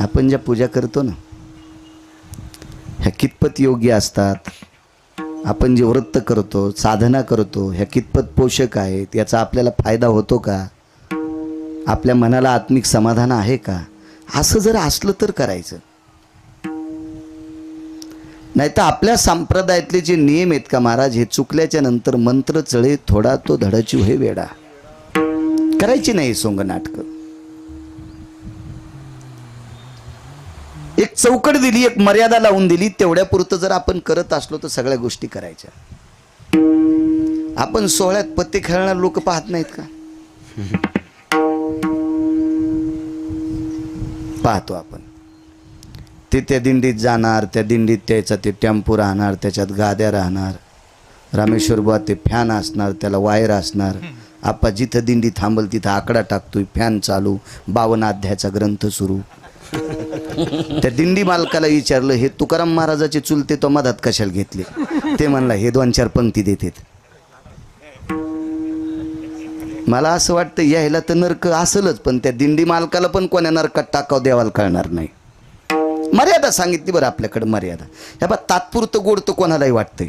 आपण ज्या पूजा करतो ना ह्या कितपत योग्य असतात आपण जे व्रत करतो साधना करतो ह्या कितपत पोषक आहेत याचा आपल्याला फायदा होतो का? आपल्या मनाला आत्मिक समाधान आहे का? असं जर असलं तर करायचं. नाही तर आपल्या संप्रदायातले जे नियम आहेत का महाराज हे चुकल्याच्या नंतर मंत्र चळे थोडा तो धडाची हे वेडा. करायची नाही सोंग नाटकं एक चौकट दिली एक मर्यादा लावून दिली तेवढ्या पुरतं जर आपण करत असलो तर सगळ्या गोष्टी करायच्या. आपण सोहळ्यात पत्ते खेळणार लोक पाहत नाहीत का? पाहतो आपण. ते त्या दिंडीत जाणार त्या दिंडीत त्याचा ते टेम्पो राहणार त्याच्यात गाद्या राहणार. रामेश्वर बुवा ते फॅन असणार त्याला वायर असणार. आपा जिथं दिंडी थांबल तिथं आकडा टाकतोय फॅन चालू बावन अध्यायाचा ग्रंथ सुरू. त्या दिंडी मालकाला विचारलं हे तुकाराम महाराजाचे चुलते तो मधात कशाला घेतले? ते म्हणला हे दोन चार पंक्ती देतात. मला असं वाटतं यायला तर नरक असलच पण त्या दिंडी मालकाला पण कोण्या नरकात टाकाव देवाला कळणार नाही. मर्यादा सांगितली बरं आपल्याकडे मर्यादा. ह्या बा तात्पुरतं गोड तर कोणालाही वाटतंय.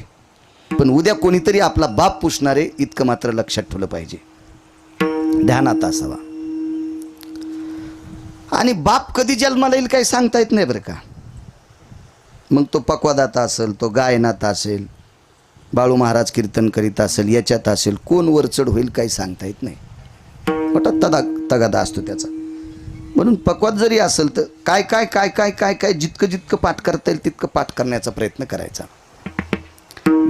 पण उद्या कोणीतरी आपला बाप पुसणारे इतकं मात्र लक्षात ठेवलं पाहिजे. ध्यानात असावा. आणि बाप कधी जन्माला येईल काही सांगता येत नाही बरं का. मग तो पक्वादाता असेल तो गायनात असेल बाळू महाराज कीर्तन करीत असेल याच्यात असेल कोण वरचढ होईल काही सांगता येत नाही. मोठा तदा तगादा असतो त्याचा. म्हणून पक्वात जरी असेल तर काय काय काय काय काय काय जितकं जितकं पाठ करता येईल तितकं पाठ करण्याचा प्रयत्न करायचा.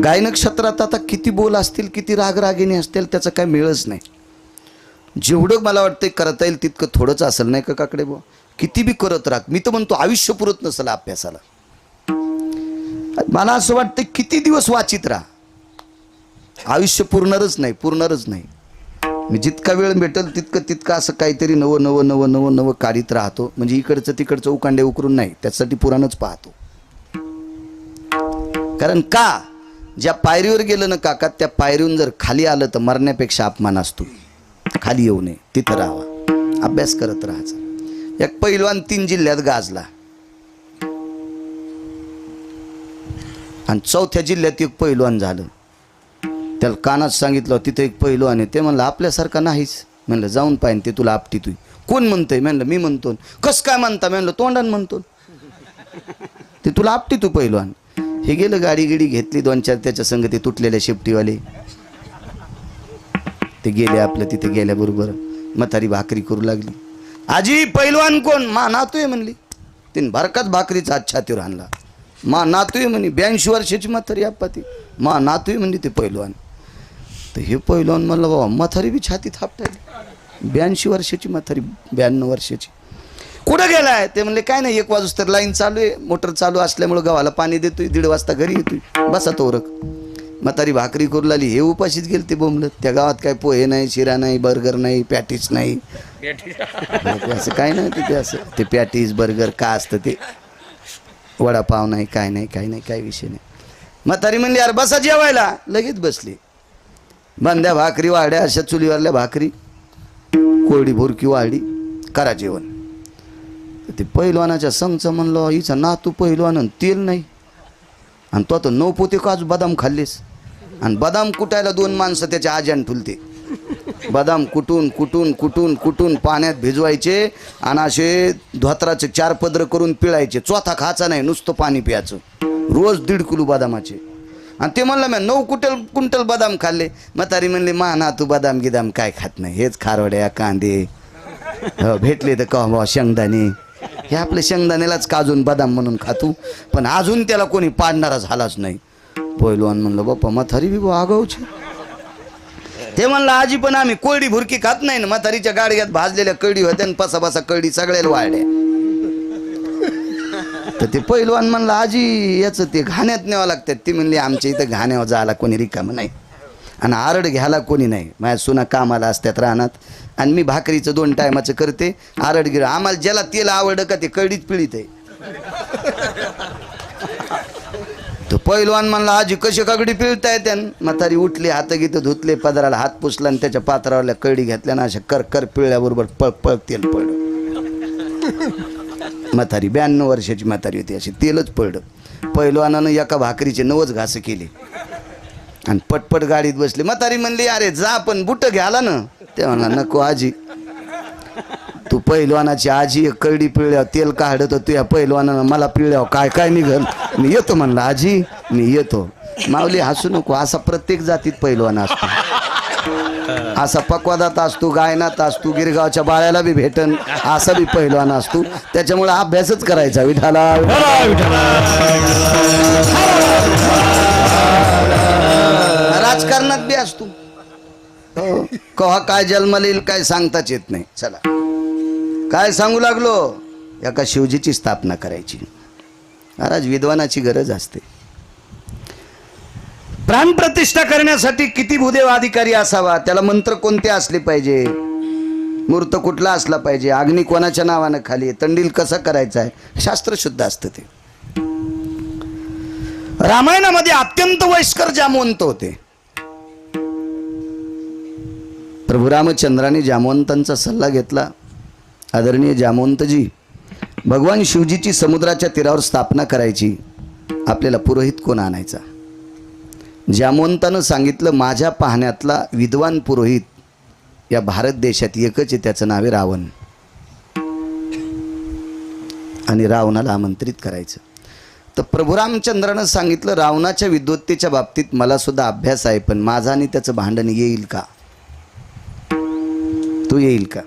गायन क्षेत्रात आता किती बोल असतील किती रागरागिणी असतील त्याचा काय मिळच नाही. जेवढं मला वाटतं करता येईल तितकं थोडंच असेल. नाही का काकडे बुवा? किती बी करत राहत. मी तर म्हणतो आयुष्य पुरत नसेल अभ्यासाला. मला असं वाटतं किती दिवस वाचित राहा. आयुष्य पुरणारच नाही पुरणारच नाही. मी जितका वेळ भेटेल तितकं तितकं असं काहीतरी नवं नवं नवं नवं नवं काढीत राहतो. म्हणजे इकडचं तिकडचं उकांडे उकरून नाही त्यासाठी पुराणच पाहतो. कारण का? ज्या पायरीवर गेलं ना काका त्या पायरीहून जर खाली आलं तर मरण्यापेक्षा अपमान असतो. खाली येऊ नये तिथं राहावा. अभ्यास करत राहायचा. एक पैलवान तीन जिल्ह्यात गाजला. आणि चौथ्या जिल्ह्यात एक पैलवान झालं. त्याला कानात सांगितलं तिथं एक पैलवान आहे. ते म्हणलं आपल्यासारखा नाहीच म्हणलं जाऊन पाहिजे ते तुला आपटी तू. कोण म्हणतंय? म्हणलं मी म्हणतो. कस काय म्हणता? म्हणलं तोंडान म्हणतो. ते तुला आपटी तू पैलवान. हे गेलं गाडी गिडी घेतली दोन चार त्याच्या संग ते तुटलेल्या शेपटीवाले. ते गेले आपलं तिथे गेल्याबरोबर म्हातारी भाकरी करू लागली. आजी पैलवान कोण? मा नातूय म्हणली. तिने भरकाच भाकरीचा आज छातीवर आणला. मा नातूय म्हणे ब्याऐंशी वर्षाची म्हातारी आप्पा ती मा नातूय म्हणली ते पैलवान. तर हे पैलवान म्हणलं बाबा म्हातारी बी छाती थापटायली. ब्याऐंशी वर्षाची म्हातारी ब्याण्णव वर्षाची. कुठं गेलाय? ते म्हणले काय नाही एक वाजूस तर लाईन चालू आहे. मोटर चालू असल्यामुळं गव्हाला पाणी देतोय. दीड वाजता घरी येतोय. बसा तो रक म्हातारी भाकरी करू लागली हे उपाशीच गेल ते बोंबलत. त्या गावात काय पोहे नाही शिरा नाही बर्गर नाही पॅटीस नाही. ते असं काय नाही तिथे असं. ते पॅटीस बर्गर का असतं ते? वडापाव नाही काय नाही काय नाही काय विषय नाही. म्हातारी म्हणली यार बसा जेवायला. लगेच बसली. बांध्या भाकरी वाढ्या अशा चुलीवरल्या भाकरी. कोरडी भुरकी वाढली करा जेवण. ते पैलवानाच्या संघचं म्हणलं हिचा नातू पैलवान आणि तेल नाही. आणि तो आता नऊ पोते काजू बदाम खाल्लेस? आणि बदाम कुटायला दोन माणसं त्याच्या आज्यान ठुलते. बदाम कुटून कुटून कुटून कुटून पाण्यात भिजवायचे आणि असे धोत्राचे चार पदर करून पिळायचे. चौथा खायचा नाही नुसतं पाणी प्यायचं. रोज दीड किलो बदामाचे. आणि ते म्हणलं मी नऊ कुटल कुंटल बदाम खाल्ले. म्हातारी म्हणले मा ना तू बदाम गिदाम काय खात नाही. हेच खारवड्या कांदे. हो, भेटले तर का बुवा शेंगदाणे. हे आपल्या शेंगदाण्यालाच काजून बदाम म्हणून खातो. पण अजून त्याला कोणी पाडणारा झालाच नाही. पहिलवान म्हणलं बाप्पा म्हातारी बी बुवा ते म्हणलं आजी पण आम्ही कोरडी भुरकी खात नाही ना म्हातारीच्या गाडग्यात भाजलेल्या कळडी होत्या आणि पसा पसा कळडी सगळ्याला वाढल्या. तर ते पहिलवान म्हणलं आजी याचं ते घाण्यात न्यावं लागतात ती म्हणली आमच्या इथं घाण्यावर जायला कोणी रिकामं नाही. आणि आरड घ्यायला कोणी नाही. माझ्या सुना कामाला असतात रानात. आणि मी भाकरीचं दोन टायमाचं करते. आरड गिर आम्हाला ज्याला तेल आवडलं का ते कळडीच पिळीत आहे. तो पैलवान म्हणला आजी कशी कागडी पिळताय त्यान? म्हातारी उठली हात गीत धुतले पदराला हात पुसला आणि त्याच्या पात्रावरल्या कळडी घेतल्या ना अशा कर कर पिळल्याबरोबर पळ पळ तेल पडलं म्हातारी ब्याण्णव वर्षाची म्हातारी होती अशी तेलच पडलं पहिलवानानं एका भाकरीचे नवच घास केले. आणि पटपट गाडीत बसले. म्हातारी म्हणली अरे जा पण बुट घ्याला ना. ते म्हणला नको आजी. तू पहिलवानाची आजी एक पिळ्या तेल काढत तू या पहिलवानानं मला पिळल्यावर काय काय निघल? मी येतो म्हणलं आजी मी येतो. माऊली हसू नको. असा प्रत्येक जातीत पहिलवान असतो. असा पक्वादात असतो गायनात असतो गिरगावच्या बाळ्याला बी भेटन असा बी पहिलवान असतो. त्याच्यामुळे अभ्यासच करायचा विठाला राजकारणात बी असतो. हो. कव्हा काय जन्माला येईल काय सांगताच येत नाही. चला. काय सांगू लागलो? एका शिवजीची स्थापना करायची. महाराज विद्वानाची गरज असते. प्राणप्रतिष्ठा करण्यासाठी किती भूदेव अधिकारी असावा? त्याला मंत्र कोणते असले पाहिजे? मूर्त कुठला असला पाहिजे? अग्नी कोणाच्या नावानं खाली तंडील कसा करायचा आहे? शास्त्र शुद्ध असतं ते. रामायणामध्ये अत्यंत वयस्कर जामवंत होते. प्रभू रामचंद्राने जामवंतांचा सल्ला घेतला. आदरणीय जामवंतजी भगवान शिवजीची समुद्राच्या तीरावर स्थापना करायची आपल्याला पुरोहित कोण आणायचा? जामवंतानं सांगितलं माझ्या पाहण्यातला विद्वान पुरोहित या भारत देशात एकच आहे त्याचं नाव आहे रावण. आणि रावणाला आमंत्रित करायचं. तर प्रभू रामचंद्रानं सांगितलं रावणाच्या विद्वत्तेच्या बाबतीत मला सुद्धा अभ्यास आहे पण माझा आणि त्याचं भांडण येईल का? तो येईल का?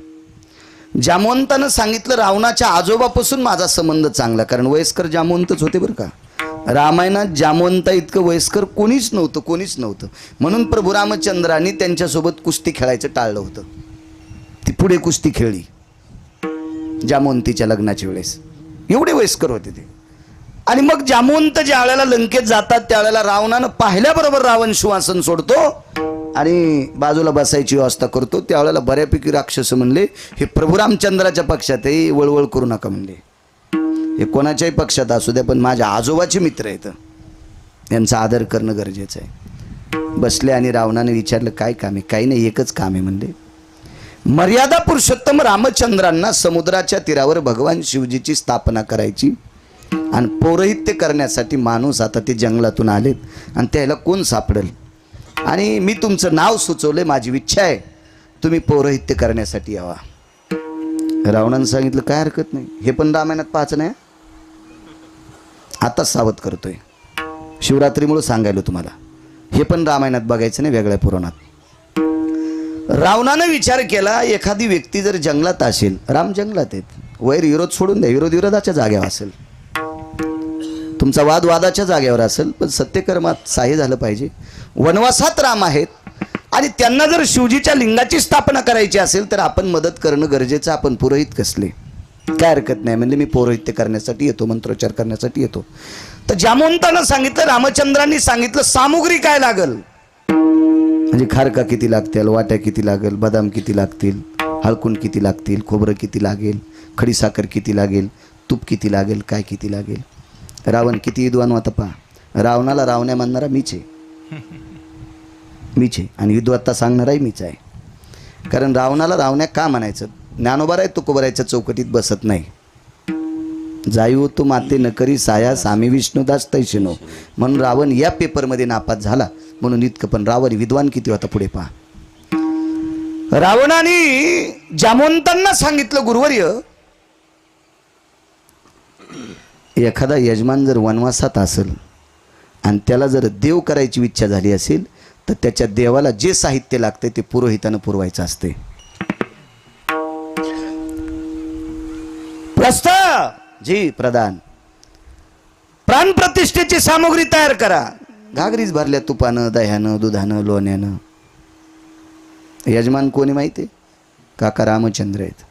जामवंतानं सांगितलं रावणाच्या आजोबापासून माझा संबंध चांगला. कारण वयस्कर जामवंतच होते बरं का. रामायणात जामवंता इतकं वयस्कर कोणीच नव्हतं कोणीच नव्हतं. म्हणून प्रभू रामचंद्रांनी त्यांच्यासोबत कुस्ती खेळायचं टाळलं होतं. ती पुढे कुस्ती खेळली. जामवंतीच्या लग्नाच्या वेळेस. एवढे वयस्कर होते ते. आणि मग जामवंत ज्या वेळेला लंकेत जातात त्यावेळेला रावणानं पाहिल्याबरोबर रावण सुवासन सोडतो. आणि बाजूला बसायची व्यवस्था करतो. त्यावेळेला बऱ्यापैकी राक्षस म्हणले हे प्रभू रामचंद्राच्या पक्षात आहे वळवळ करू नका म्हणले. हे कोणाच्याही पक्षात असू द्या पण माझ्या आजोबाचे मित्र आहेत. यांचा आदर करणं गरजेचं आहे. बसले आणि रावणाने विचारलं काय काम आहे? काही नाही एकच काम आहे म्हणले. मर्यादा पुरुषोत्तम रामचंद्रांना समुद्राच्या तीरावर भगवान शिवजीची स्थापना करायची आणि पौरोहित्य करण्यासाठी माणूस आता ते जंगलातून आलेत आणि त्याला कोण सापडेल? आणि मी तुमचं नाव सुचवलं माझी इच्छा आहे. तुम्ही पौरोहित्य करण्यासाठी यावा. रावणानं सांगितलं काय हरकत नाही. हे पण रामायणात पाहायचं नाही आताच सावध करतोय. शिवरात्रीमुळं सांगायलो तुम्हाला. हे पण रामायणात बघायचं नाही वेगळ्या पुराणात. रावणानं विचार केला एखादी व्यक्ती जर जंगलात असेल राम जंगलात आहेत. वैर विरोध सोडून द्या विरोध विरोधाच्या जाग्यावर असेल. तुमचा वाद वादाच्या जागेवर असेल पण सत्यकर्मात साह्य झालं पाहिजे. वनवासात राम आहेत आणि त्यांना जर शिवजीच्या लिंगाची स्थापना करायची असेल तर आपण मदत करणं गरजेचं आपण पुरोहित कसले? काय हरकत नाही म्हणजे मी पौरोहित्य करण्यासाठी येतो मंत्रोच्चार करण्यासाठी येतो. तर जामवंतानं सांगितलं रामचंद्रांनी सांगितलं सामुग्री काय लागल? म्हणजे खारका किती लागतील वाट्या किती लागेल बदाम किती लागतील हळकून किती लागतील खोबरं किती लागेल खडीसाखर किती लागेल तूप किती लागेल काय किती लागेल? रावण किती विद्वान होता पहा. रावणाला रावण्या मानणारा मीच आहे. मीच आहे. आणि विद्वत्ता सांगणाराही मीच आहे. कारण रावणाला रावण्या का म्हणायचं ज्ञानोबा आहे तुकोबरायच्या चौकटीत बसत नाही. जायू तू माते नकरी साया सामी विष्णुदास तैशिनो म्हणून रावण या पेपरमध्ये नापास झाला. म्हणून इतकं पण रावण विद्वान किती होता पुढे पहा. रावणाने जामवंतांना सांगितलं गुरुवर्य एखादा यजमान जर वनवासात असेल आणि त्याला जर देव करायची इच्छा झाली असेल तर त्याच्या देवाला जे साहित्य लागते ते पुरोहितानं पुरवायचं असते प्रस्थ! जी प्रधान प्राणप्रतिष्ठेची सामग्री तयार करा. घागरीच भरल्या तुपानं दह्यानं दुधानं लोण्यानं. यजमान कोणी माहिती आहे काका रामचंद्र आहेत.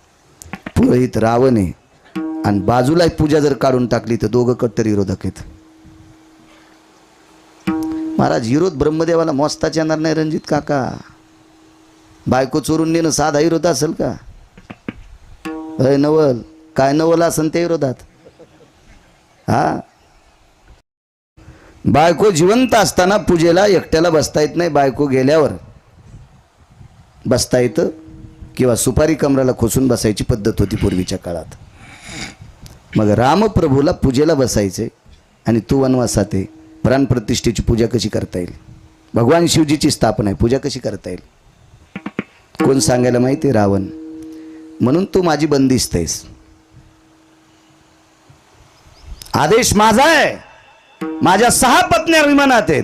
पुरोहित रावण आहे. आणि बाजूला एक पूजा जर काढून टाकली तर दोघं कट्टर विरोधक आहेत. महाराज विरोध ब्रह्मदेवाला मोस्ताच येणार नाही रणजित काका. बायको चोरून नेणं साधा विरोध असेल का? अय नवल. काय नवल असेल त्या विरोधात? हा? बायको जिवंत असताना पूजेला एकट्याला बसता येत नाही बायको गेल्यावर. बसता येतं किंवा सुपारी कमराला खोसून बसायची पद्धत होती पूर्वीच्या काळात. मग रामप्रभूला पूजेला बसायचे आणि तू वनवासात आहे प्राणप्रतिष्ठेची पूजा कशी करता येईल? भगवान शिवजीची स्थापना आहे पूजा कशी करता येईल? कोण सांगायला माहिती आहे रावण? म्हणून तू माझी बंदिस्त आहेस. आदेश माझा आहे. माझ्या सहा पत्न्या विमानात आहेत.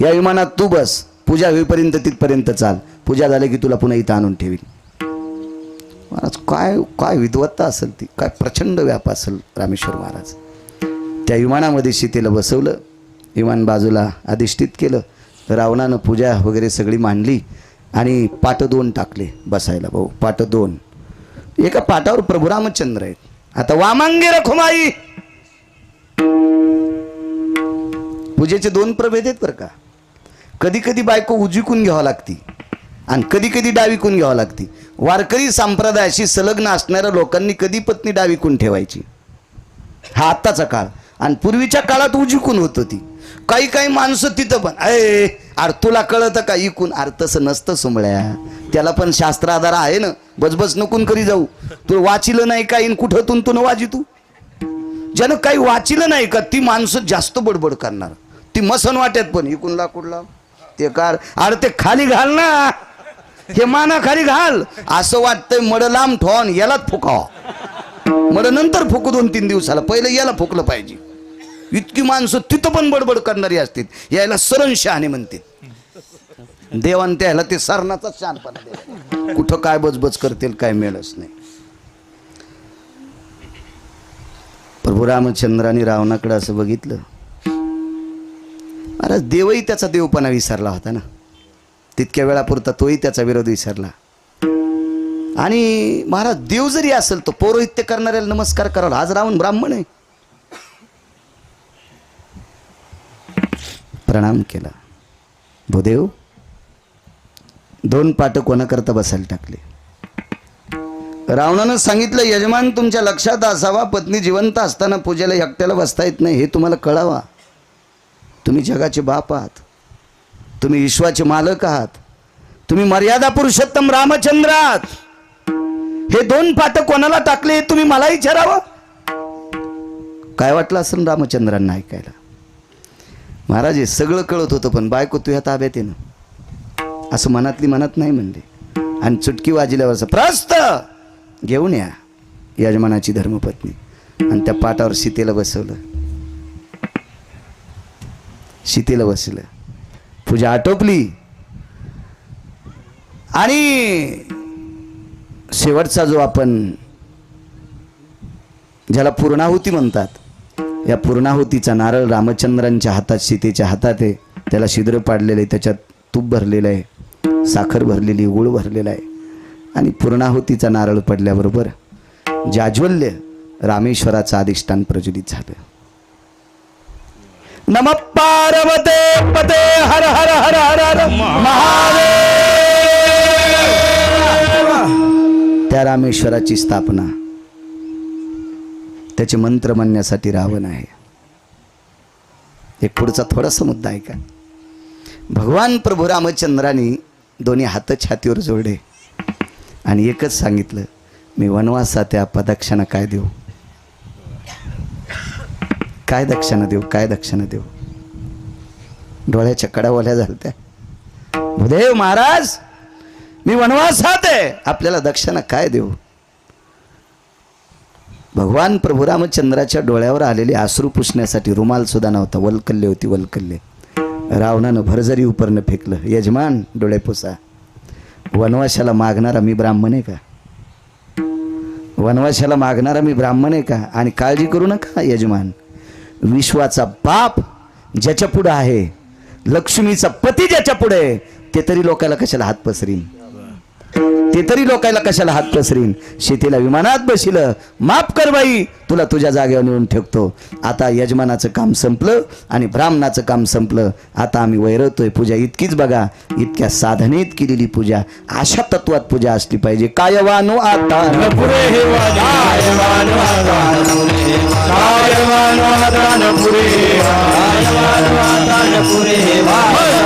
या विमानात तू बस. पूजा होईपर्यंत तिथपर्यंत चाल. पूजा झाली की तुला पुन्हा इथं आणून ठेवील महाराज काय काय विद्वत्ता असेल ती? काय प्रचंड व्याप असेल रामेश्वर महाराज. त्या विमानामध्ये सीतेला बसवलं विमान बाजूला अधिष्ठित केलं रावणानं पूजा वगैरे सगळी मांडली आणि पाट दोन टाकले बसायला भाऊ पाट दोन. एका पाटावर प्रभू रामचंद्र आहेत. आता वामांगे रखुमाई पूजेचे दोन प्रभेद आहेत बरं का. कधी कधी बायको उजिकून घ्यावं लागती. आणि कधी कधी डावीकून घ्यावं लागते. वारकरी संप्रदायाशी संलग्न असणाऱ्या लोकांनी कधी पत्नी डावीकून ठेवायची? हा आत्ताचा काळ. आणि पूर्वीच्या काळात उजिकून होत होती. काही काही माणसं तिथं पण अय अरे तुला कळतं का इकून अरे तसं नसतं सुमळ्या. त्याला पण शास्त्र आधार आहे ना. बसबस नकून करी जाऊ. तू वाचिलं नाही का? इन कुठं तू न वाजी तू? ज्यानं काही वाचिलं नाही का ती माणसं जास्त बडबड करणार. ती मसन वाट्यात पण इकून लाकूडला? ते कार अरे ते खाली घाल ना. हे माना खाली घाल. असं वाटतंय मड लांब ठोन यालाच फुकावा. मड नंतर फुकू दोन तीन दिवसाला. पहिले याला फुकलं पाहिजे. इतकी माणसं तिथं पण बडबड करणारी असतील. यायला सरण शहाणे म्हणते देवान त्याला ते सरणाचाच शहाणपणा दिला. कुठं काय बजबज करतील काय मिळच नाही. प्रभू रामचंद्राने रावणाकडे असं बघितलं. महाराज देवही त्याचा देवपणा विसरला होता ना. तितक्या वेळापुरता तोही त्याचा विरोध विसरला. आणि महाराज देव जरी असेल तो पौरोहित्य करणाऱ्याला नमस्कार करावा आज रावण ब्राह्मण आहे. प्रणाम केला. भूदेव दोन पाठ कोणाकरता बसायला टाकले? रावणानं सांगितलं यजमान तुमच्या लक्षात असावा पत्नी जिवंत असताना पूजेला एकट्याला बसता येत नाही हे तुम्हाला कळावा. तुम्ही जगाचे बाप आहात. तुम्ही विश्वाचे मालक आहात. तुम्ही मर्यादा पुरुषोत्तम रामचंद्र आहात हे दोन पाट कोणाला टाकले तुम्ही मला विचारावं? काय वाटलं असं रामचंद्रांना ऐकायला? महाराज हे सगळं कळत होतं पण बायको तुझ्या ताब्यात ये ना असं मनातली मनात नाही म्हणले. आणि चुटकी वाजल्यावर प्रस्त! घेऊन या यजमानाची धर्मपत्नी. आणि त्या पाटावर सीतेला बसवलं. सीतेला बसलं पूजा आटोपली. आणि शेवटचा जो आपण ज्याला पूर्णाहुती म्हणतात या पूर्णाहुतीचा नारळ रामचंद्रांच्या हातात सीतेच्या हातात आहे. त्याला शिद्र पाडलेलं आहे त्याच्यात तूप भरलेलं आहे साखर भरलेली गुळ भरलेला आहे. आणि पूर्णाहुतीचा नारळ पडल्याबरोबर जाज्वल्य रामेश्वराचं अधिष्ठान प्रज्वलित झालं. नम पार्वते पते परमेश्वराची स्थापना. त्याचे मंत्र म्हणण्यासाठी रावण आहे. एक पुढचा थोडासा मुद्दा आहे का? भगवान प्रभू रामचंद्राने दोन्ही हात छातीवर जोडले. आणि एकच सांगितलं मी वनवासा त्या प्रदक्षिणा काय देऊ? काय दक्षिणा देऊ? काय दक्षिणा देऊ? डोळ्याच्या कडावल्या झाल्या त्या भूदेव महाराज मी वनवासात आहे. आपल्याला दक्षिणा काय देऊ? भगवान प्रभू रामचंद्राच्या डोळ्यावर आलेले अश्रू पुसण्यासाठी रुमाल सुद्धा नव्हता. वलकल्ले होती वलकल्ले. रावणानं भरजरी उपरनं फेकलं. यजमान डोळे पुसा. वनवाशाला मागणारा मी ब्राह्मण आहे का? वनवाशाला मागणारा मी ब्राह्मण आहे का? आणि काळजी करू नका यजमान. विश्वाचा बाप ज्याच्या पुढं आहे लक्ष्मीचा पती ज्याच्या पुढे आहे ते तरी लोकाला कशाला हात पसरीन? ते तरी लोकायला कशाला हात पसरीन? शेतीला विमानात बसिलं माफ कर बाई तुला तुझ्या जागेवर नेऊन ठेवतो. आता यजमानाचं काम संपलं आणि ब्राह्मणाचं काम संपलं. आता आम्ही वैरवतोय पूजा इतकीच बघा. इतक्या साधनेत केलेली पूजा. अशा तत्वात पूजा असली पाहिजे. काय वानो आता न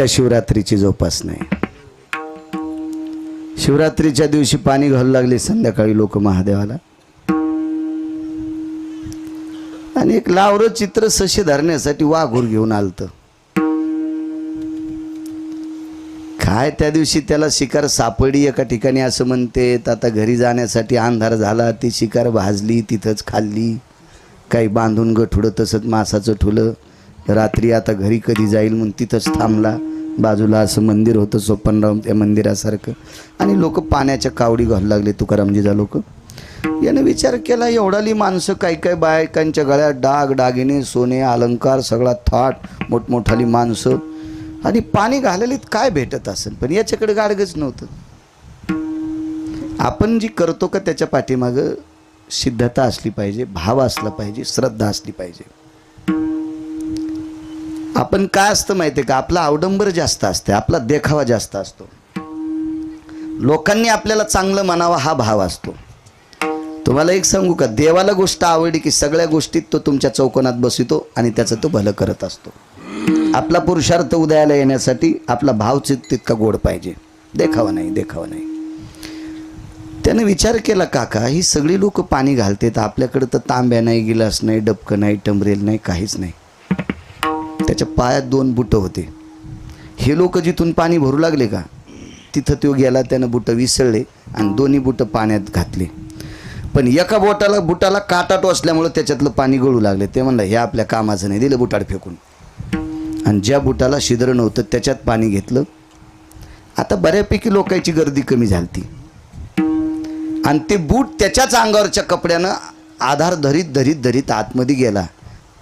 त्या शिवरात्रीची जोपासना आहे शिवरात्रीच्या दिवशी पाणी घालू लागले संध्याकाळी लोक महादेवाला. आणि एक लावरं चित्र सशी धरण्यासाठी वाघूर घेऊन आलत. काय त्या दिवशी त्याला शिकार सापडली एका ठिकाणी असं म्हणते आता घरी जाण्यासाठी अंधार झाला ती शिकार भाजली तिथंच खाल्ली. काही बांधून गठुडं तसंच मासाचं ठुलं. रात्री आता घरी कधी जाईल म्हणून तिथंच थांबला. बाजूला असं मंदिर होतं सोपनराव त्या मंदिरासारखं. आणि लोक पाण्याच्या कावडी घालू लागले तुकारामजीचा लोक. यानं विचार केला एवढाली माणसं काही काही बायकांच्या गळ्यात डाग डागिने सोने अलंकार सगळा थाट मोठमोठाली माणसं. आणि पाणी घालेलीत काय भेटत असेल? पण याच्याकडे गाडगच नव्हतं. आपण जी करतो का त्याच्या पाठीमागं सिद्धता असली पाहिजे भाव असला पाहिजे श्रद्धा असली पाहिजे. आपण काय असतं माहिती आहे का? आपला अवडंबर जास्त असते आपला देखावा जास्त असतो. लोकांनी आपल्याला चांगलं म्हणावं हा भाव असतो. तुम्हाला एक सांगू का? देवाला गोष्ट आवडली की सगळ्या गोष्टीत तो तुमच्या चौकोनात बसितो आणि त्याचं तो भलं करत असतो. आपला पुरुषार्थ उदयाला येण्यासाठी आपला भाव चित तितका गोड पाहिजे. देखावा नाही देखावा नाही. त्यानं विचार केला काका ही सगळी लोक पाणी घालतात आपल्याकडं तर तांब्या नाही गिलास नाही डबकं नाही टमरेल नाही काहीच नाही. त्याच्या पायात दोन बुटं होते. हे लोक जिथून पाणी भरू लागले का तिथं तो गेला त्यानं बुटं विसळले आणि दोन्ही बुटं पाण्यात घातले. पण एका बोटाला बुटाला काटा टोचल्यामुळं त्याच्यातलं पाणी गळू लागले. ते म्हणलं हे आपल्या कामाचं नाही दिलं बुटाड फेकून. आणि ज्या बुटाला शिद्र नव्हतं त्याच्यात पाणी घेतलं. आता बऱ्यापैकी लोकांची गर्दी कमी झाली आणि ते बूट त्याच्याच अंगावरच्या कपड्यानं आधार धरीत धरीत धरीत आतमध्ये गेला.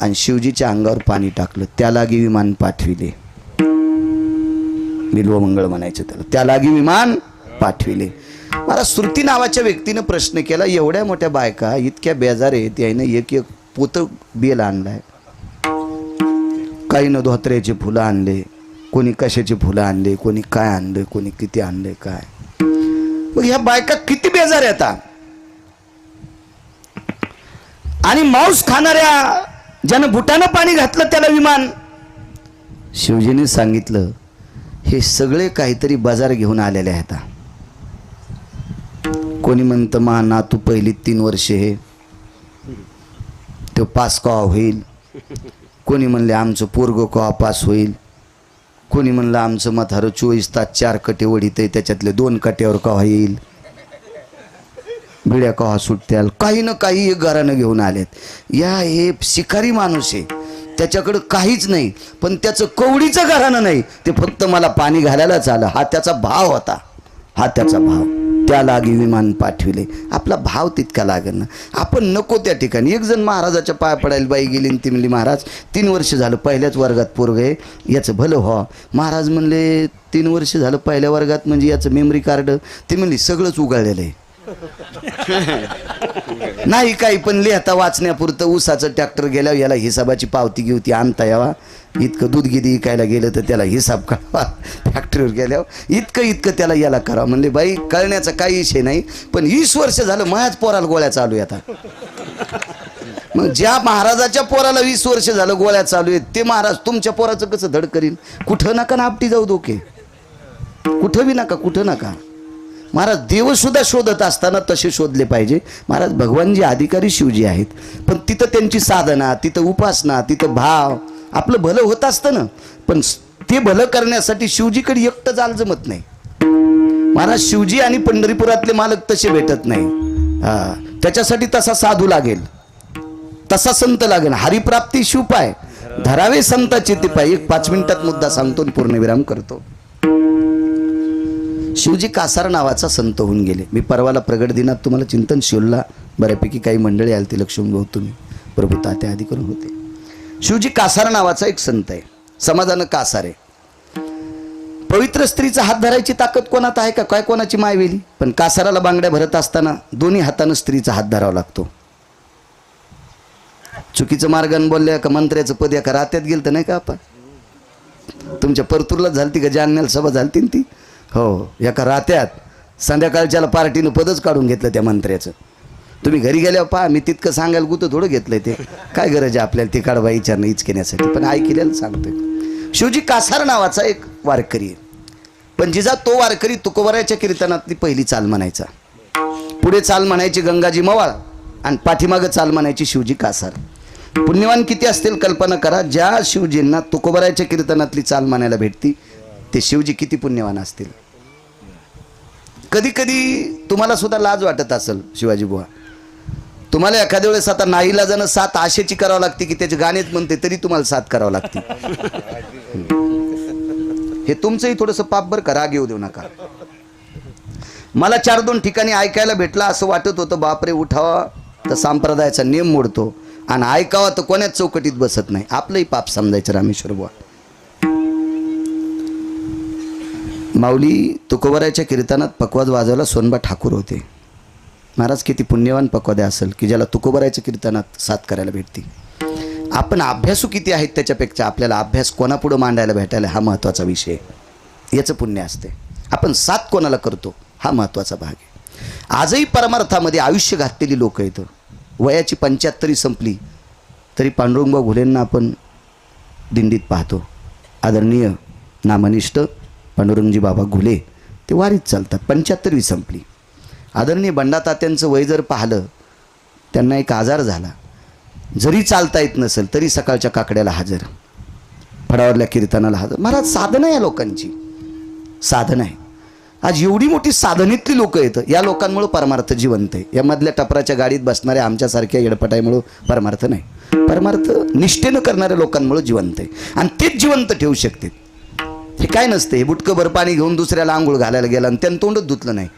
आणि शिवजीच्या अंगावर पाणी टाकलं. त्यालागी विमान पाठविले. बिल्वमंगळ म्हणायचं त्याला. त्यालागी विमान पाठविले. मला श्रुती नावाच्या व्यक्तीनं प्रश्न केला एवढ्या मोठ्या बायका इतक्या बेजार आहेत यानं एक एक पोत बेल आणलाय. काहीनं न धोत्र्याचे फुलं आणले कोणी कशाचे फुलं आणले कोणी काय आणलं कोणी किती आणले काय? मग ह्या बायका किती बेजार येतात आणि मांस खाणाऱ्या ज्यानं बुटानं पाणी घातलं त्याला विमान. शिवजीने सांगितलं हे सगळे काहीतरी बाजार घेऊन आलेले आहेत कोणी म्हणतं मा ना तू पहिली तीन वर्षे हे. तो पास कवा होईल. कोणी म्हणले आमचं पोरग कवा पास होईल. कोणी म्हणलं आमचं मथारं चोवीस तास चार कटे वडीत आहे त्याच्यातले दोन कट्यावर कवा येईल. बिड्या कवा सुटत्याल? काही ना काही घरानं घेऊन आलेत. या हे शिकारी माणूस आहे. त्याच्याकडं काहीच नाही. पण त्याचं कवडीचं घरानं नाही. ते फक्त मला पाणी घालायलाच आलं. हा त्याचा भाव होता. हा त्याचा भाव. त्या लागी विमान पाठविले. आपला भाव तितका लागेल ना. आपण नको त्या ठिकाणी. एक जण महाराजाच्या पाया पडायला बाई गेली आणि ती म्हणली महाराज तीन वर्ष झालं पहिल्याच वर्गात पोरग आहे. याचं भलं व्हा. महाराज म्हणले तीन वर्ष झालं पहिल्या वर्गात म्हणजे याचं मेमरी कार्ड ते म्हणली सगळंच उगाळलेलं आहे. नाही काही पण लिहता वाचण्यापुरतं ऊसाचं ट्रॅक्टर गेल्यावर याला हिसाबाची पावती घेऊ आणता यावा. इतकं दूध गिदी इकायला गेलं तर त्याला हिसाब काढावा फॅक्टरीवर गेल्यावर इतकं इतकं त्याला याला करावं. म्हणले बाई कळण्याचा काही विषय नाही पण वीस वर्ष झालं माझ्याच पोराला गोळ्या चालू आहे आता. मग ज्या महाराजाच्या पोराला वीस वर्ष झालं गोळ्या चालू आहेत ते महाराज तुमच्या पोराचं कसं धड करीन कुठं नका ना आपटी जाऊ दोके कुठं बी नका कुठं नका. महाराज देवसुद्धा शोधत असताना तसे शोधले पाहिजे. महाराज भगवानजी अधिकारी शिवजी आहेत. पण तिथं त्यांची साधना तिथं उपासना तिथं भाव आपलं भलं होत असतं ना. पण ते भलं करण्यासाठी शिवजीकडे एकटं जाल जमत नाही. महाराज शिवजी आणि पंढरीपुरातले मालक तसे भेटत नाही. हा त्याच्यासाठी तसा साधू लागेल. तसा संत लागेल. हरिप्राप्ती शिवपाय. धरावे संताचे ते पाय. एक पाच मिनिटात मुद्दा सांगतो पूर्णविराम करतो. शिवजी कासार नावाचा संत होऊन गेले. मी परवाला प्रगट दिनात तुम्हाला चिंतन शिवला बऱ्यापैकी काही मंडळी आली ती लक्ष्मण भाऊ तुम्ही. प्रभू तात्या आधी करून होते. शिवजी कासार नावाचा एक संत आहे. समाजानं कासार आहे. पवित्र स्त्रीचा हात धरायची ताकद कोणात आहे का? काय कोणाची मायवेली पण कासाराला बांगड्या भरत असताना दोन्ही हातानं स्त्रीचा हात धरावा लागतो. चुकीचं मार्गाने बोलल्या का मंत्र्याचं पद एका रात्यात गेलं तर नाही का आपण? तुमच्या परतूरलाच झालती का? जालन्याला सभा झालती ना ती? हो एका रात्यात संध्याकाळच्याला पार्टीनं पदच काढून घेतलं त्या मंत्र्याचं. तुम्ही घरी गेल्यावर पहा मी तितकं सांगायला गुतं थोडं घेतलंय ते. काय गरज आहे आपल्याला ते काढवा विचारणं इचकेण्यासाठी पण ऐकलेलं सांगतोय. शिवजी कासार नावाचा एक वारकरी आहे. पण जिजा तो वारकरी तुकोबराच्या कीर्तनातली पहिली चाल म्हणायचा. पुढे चाल म्हणायची गंगाजी मवाळ आणि पाठीमागं चाल म्हणायची शिवजी कासार. पुण्यवान किती असतील कल्पना करा ज्या शिवजींना तुकोबराच्या कीर्तनातली चाल म्हणायला भेटती ते शिवजी किती पुण्यवान असतील? कधी कधी तुम्हाला सुद्धा लाज वाटत असेल शिवाजी बुवा. तुम्हाला एखाद्या वेळेस आता नाहीला जाणं सात आशेची करावं लागते की त्याचे गाणेच म्हणते तरी तुम्हाला साथ करावं लागते. हे तुमचंही थोडंसं पाप बरं का? राग येऊ देऊ नका. मला चार दोन ठिकाणी ऐकायला भेटला असं वाटत होतं बापरे उठावा. तर संप्रदायाचा नियम मोडतो. आणि ऐकावा तर कोण्याच चौकटीत बसत नाही. आपलंही पाप समजायचं रामेश्वर बुवा. माऊली तुकोबराच्या कीर्तनात पकवाद वाजवायला सोनबा ठाकूर होते. महाराज किती पुण्यवान पकवादे असेल की ज्याला तुकोबराच्या कीर्तनात साथ करायला भेटते. आपण अभ्यासू किती आहेत त्याच्यापेक्षा आपल्याला अभ्यास कोणापुढं मांडायला भेटायला हा महत्त्वाचा विषय याचं पुण्य असते. आपण साथ कोणाला करतो हा महत्त्वाचा भाग आहे. आजही परमार्थामध्ये आयुष्य घातलेली लोक आहेत. वयाची पंच्याहत्तरी संपली तरी पांडुरंगबा घुलेंना आपण दिंडीत पाहतो. आदरणीय नामनिष्ठ पांडुरंगजी बाबा घुले ते वारीत चालतात. पंच्याहत्तरवी संपली. आदरणीय बंडातात्यांचं वय जर पाहिलं त्यांना एक आजार झाला. जरी चालता येत नसेल तरी सकाळच्या काकड्याला हजर. फडावरल्या कीर्तनाला हजर. महाराज साधनं आहे या लोकांची. साधन आहे. आज एवढी मोठी साधनेतली लोकं येतं. या लोकांमुळं परमार्थ जिवंत आहे. यामधल्या टपराच्या गाडीत बसणाऱ्या आमच्यासारख्या येडपटाईमुळं परमार्थ नाही. परमार्थ निष्ठेनं करणाऱ्या लोकांमुळं जिवंत आहे. आणि तेच जिवंत ठेवू शकते. म्हणजे काय नसते हे बुटकं भर पाणी घेऊन दुसऱ्याला आंघोळ घालायला गेला आणि त्यानं तोंडच धुतलं नाही.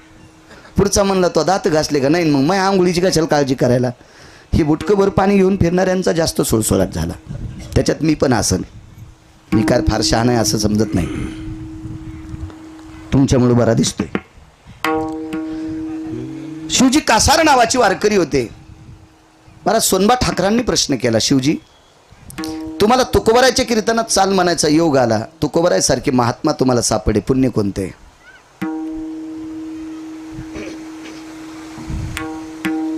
पुढचा म्हणला तो दात घासले का? नाही मग मग आंघोळीची कशाला काळजी करायला? ही बुटकं भर पाणी घेऊन फिरणाऱ्यांचा जास्त सुळसुळाट झाला. त्याच्यात मी पण असन मी काय फार शहाण आहे असं समजत नाही. तुमच्यामुळे बरा दिसतोय. शिवजी कासार नावाची वारकरी होते. मला सोनबा ठाकरांनी प्रश्न केला शिवजी तुम्हाला तुकोबराच्या कीर्तनात चाल म्हणायचा योग आला तुकोबरायसारखे महात्मा तुम्हाला सापडे पुण्य कोणते?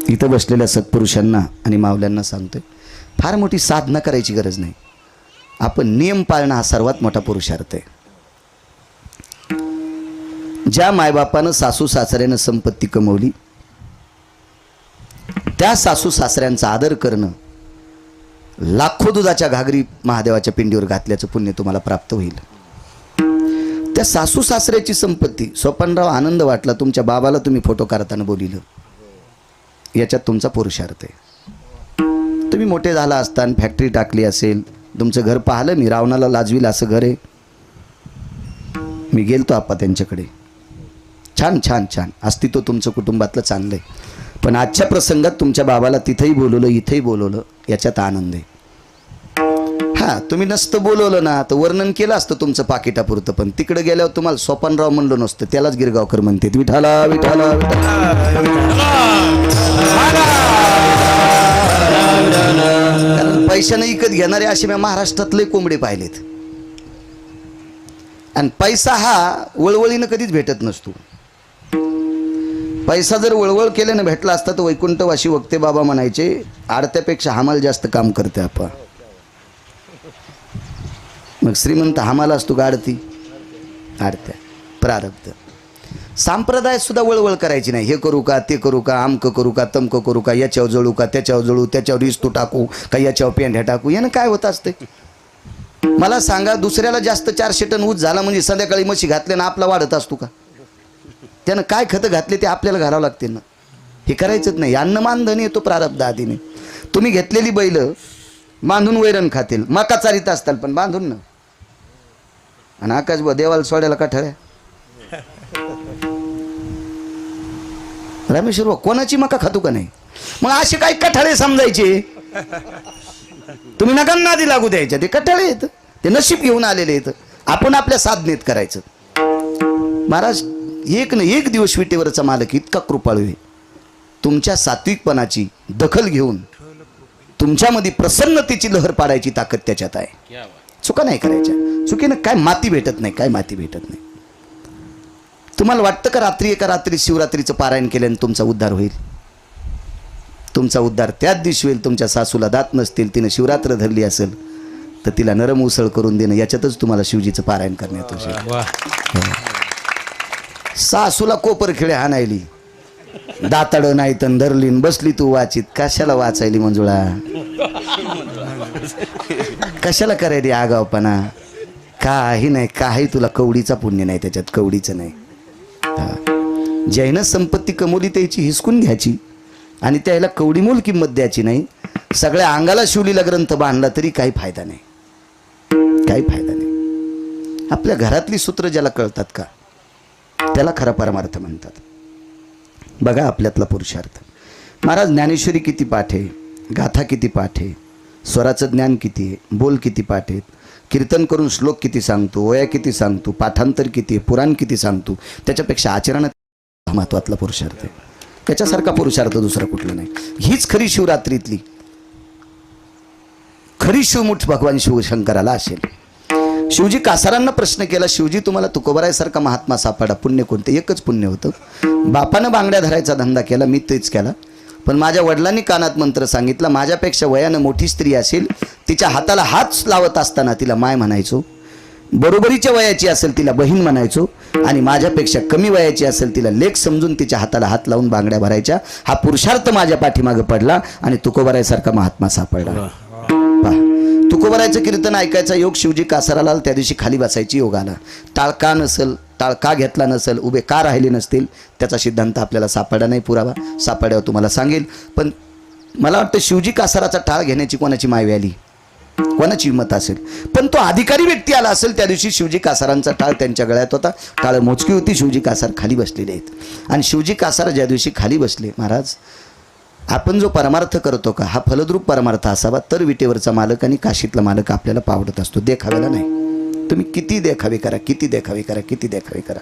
इथं बसलेल्या सत्पुरुषांना आणि मावल्यांना सांगतोय फार मोठी साधना करायची गरज नाही. आपण नियम पाळणं हा सर्वात मोठा पुरुषार्थ आहे. ज्या मायबापानं सासू सासऱ्यानं संपत्ती कमवली त्या सासू सासऱ्यांचा आदर करणं लाखो दुधाच्या घागरी महादेवाच्या पिंडीवर घातल्याचं पुण्य तुम्हाला प्राप्त होईल. त्या सासू सासऱ्याची संपत्ती सोपनराव आनंद वाटला तुमच्या बाबाला तुम्ही फोटो काढताना बोलिलं. याच्यात तुमचा पुरुषार्थ आहे. तुम्ही मोठे झाला असता फॅक्टरी टाकली असेल तुमचं घर पाहिलं मी रावणाला लाजवील असं घर आहे. मी गेलतो आप्पा त्यांच्याकडे. छान छान छान. अस्तित्व तुमचं कुटुंबातलं चांगलं आहे. पण आजच्या प्रसंगात तुमच्या बाबाला तिथंही बोलवलं इथंही बोलवलं. याच्यात आनंद आहे. हां तुम्ही नसतं बोलवलं ना तर वर्णन केलं असतं तुमचं पाकिटापुरतं पण तिकडे गेल्यावर तुम्हाला सोपानराव म्हणलं नसतं त्यालाच गिरगावकर म्हणते. विठाला विठाला विठाला पैशाने विकत घेणारे असे मी महाराष्ट्रातले कोंबडे पाहिलेत. आणि पैसा हा वळवळीनं कधीच भेटत नसतो. पैसा जर वळवळ केल्यानं भेटला असता तर वैकुंठवाशी वक्ते बाबा म्हणायचे आडत्यापेक्षा हमाल जास्त काम करते आपण मग श्रीमंत हमाला असतो का आडती आडत्या प्रारब्ध. सांप्रदाय सुद्धा वळवळ करायची नाही. हे करू का ते करू का आमकं करू का तमकं करू का याच्यावर जळू का त्याच्यावर जळू त्याच्यावर इस्तू टाकू का याच्यावर पेंढ्या टाकू यानं काय होत असते? मला सांगा दुसऱ्याला जास्त चारशे टन ऊस झाला म्हणजे संध्याकाळी म्हशी घातल्यानं आपला वाढत असतो का? त्यानं काय खतं घातले ते आपल्याला घालावं लागते ना. हे करायचंच नाही. अन्न मानधन येतो प्रारब्ध आधीने. तुम्ही घेतलेली बैल बांधून वैरण खातील. मका चारित असताल पण बांधून ना. आणि आकाश बुवा देवाला सोडायला कठाळ्या रमेश्वर बा कोणाची मका खातो का नाही? मग असे काही कठाळे समजायचे? तुम्ही नका नादी लागू द्यायच्या ते कठाळे येत ते नशीब घेऊन आलेले आहेत. आपण आपल्या साधनेत करायचं. महाराज एक न एक दिवस विटेवरचा मालक इतका कृपाळू आहे. तुमच्या सात्विकपणाची दखल घेऊन तुमच्यामध्ये प्रसन्नतेची लहर पाडायची ताकद त्याच्यात आहे. चुका नाही करायच्या. चुकीनं काय माती भेटत नाही काय माती भेटत नाही. तुम्हाला वाटतं का रात्री एका रात्री शिवरात्रीचं पारायण केल्याने तुमचा उद्धार होईल? तुमचा उद्धार त्याच दिवशी होईल तुमच्या सासूला दात नसतील तिनं शिवरात्र धरली असेल तर तिला नरम उसळ करून देणं याच्यातच तुम्हाला शिवजीचं पारायण करण्यात सासूला कोपर खेळे हाणायली. दाताड नाही तर धरली बसली तू वाचित. कशाला वाचायली मंजुळा? कशाला करायली आगावपणा? काही नाही काही तुला कवडीचा पुण्य नाही त्याच्यात कवडीचं नाही. हा. संपत्ती कमवली त्याची हिसकून घ्यायची. आणि त्याला कवडी मोल किंमत द्यायची नाही. सगळ्या अंगाला शिवलीला ग्रंथ बांधला तरी काही फायदा नाही. काही फायदा नाही. आपल्या घरातली सूत्र ज्याला कळतात का? त्याला खरा परमार्थ म्हणतात. बघा आपल्यातला पुरुषार्थ. महाराज ज्ञानेश्वरी किती पाठ आहे? गाथा किती पाठ आहे? स्वराचं ज्ञान किती आहे? बोल किती पाठ आहेत? कीर्तन करून श्लोक किती सांगतो? वया किती सांगतो? पाठांतर किती आहे? पुराण किती सांगतो? त्याच्यापेक्षा आचरण हा महत्वातला पुरुषार्थ आहे. त्याच्यासारखा पुरुषार्थ दुसरा कुठला नाही. हीच खरी शिवरात्रीतली. खरी शिवमुठ भगवान शिवशंकराला असेल. शिवजी कासारांना प्रश्न केला शिवजी तुम्हाला तुकोबरायसारखा महात्मा सापडा. पुण्य कोणते? एकच पुण्य होतं. बापानं बांगड्या धरायचा धंदा केला मी तेच केला. पण माझ्या वडिलांनी कानात मंत्र सांगितला माझ्यापेक्षा वयानं मोठी स्त्री असेल तिच्या हाताला हात लावत असताना तिला माय म्हणायचो. बरोबरीच्या वयाची असेल तिला बहीण म्हणायचो. आणि माझ्यापेक्षा कमी वयाची असेल तिला लेख समजून तिच्या हाताला हात लावून बांगड्या भरायच्या. हा पुरुषार्थ माझ्या पाठीमागं पडला आणि तुकोबरायसारखा महात्मा सापडला. तुकोबरायचं कीर्तन ऐकायचा योग शिवजी कासाराला त्या दिवशी खाली बसायची योग आला टाळ का नसल टाळ का घेतला नसल उभे का राहिले नसतील त्याचा सिद्धांत आपल्याला सापडा नाही पुरावा सापड्यावर तुम्हाला सांगेल. पण मला वाटतं शिवजी कासाराचा टाळ घेण्याची कोणाची मायवी आली? कोणाची हिंमत असेल? पण तो अधिकारी व्यक्ती आला असेल त्या दिवशी शिवजी कासारांचा टाळ त्यांच्या गळ्यात होता. टाळ मोजकी होती शिवजी कासार खाली बसलेले आहेत. आणि शिवजी कासार ज्या दिवशी खाली बसले महाराज आपण जो परमार्थ करतो का हा फलद्रूप परमार्थ असावा तर विटेवरचा मालक आणि काशीतला मालक आपल्याला पावडत असतो. देखाव्याला नाही. तुम्ही किती देखावे करा किती देखावे करा किती देखावे करा.